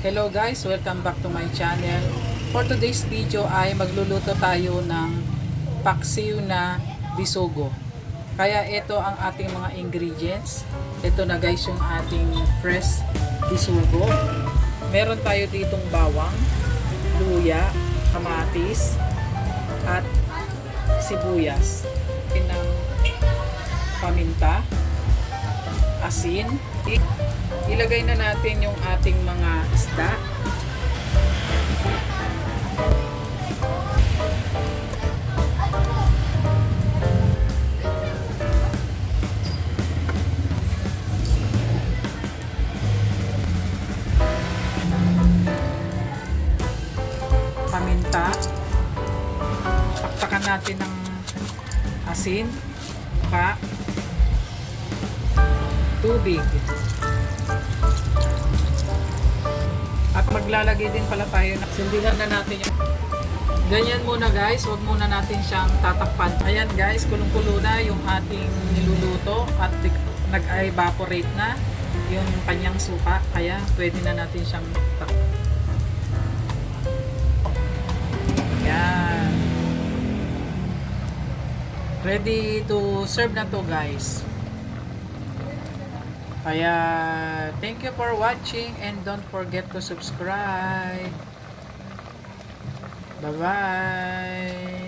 Hello guys, welcome back to my channel. For today's video ay magluluto tayo ng paksiw na bisugo. Kaya ito ang ating mga ingredients. Ito na guys yung ating fresh bisugo. Meron tayo ditong bawang, luya, kamatis, at sibuyas. Pinang paminta, asin. Ilagay na natin yung ating mga isda. Paminta. Taktakan natin ng asin, pa, tubig. At maglalagay din pala tayo sindihan na natin yung Ganyan muna guys, wag muna natin siyang tatakpan. Ayan guys, kulong-kulo na yung ating niluluto at nag-evaporate na yung kanyang suka. Kaya pwede na natin siyang tak. Yan. Ready to serve na to guys. Kaya, thank you for watching and don't forget to subscribe. Bye-bye!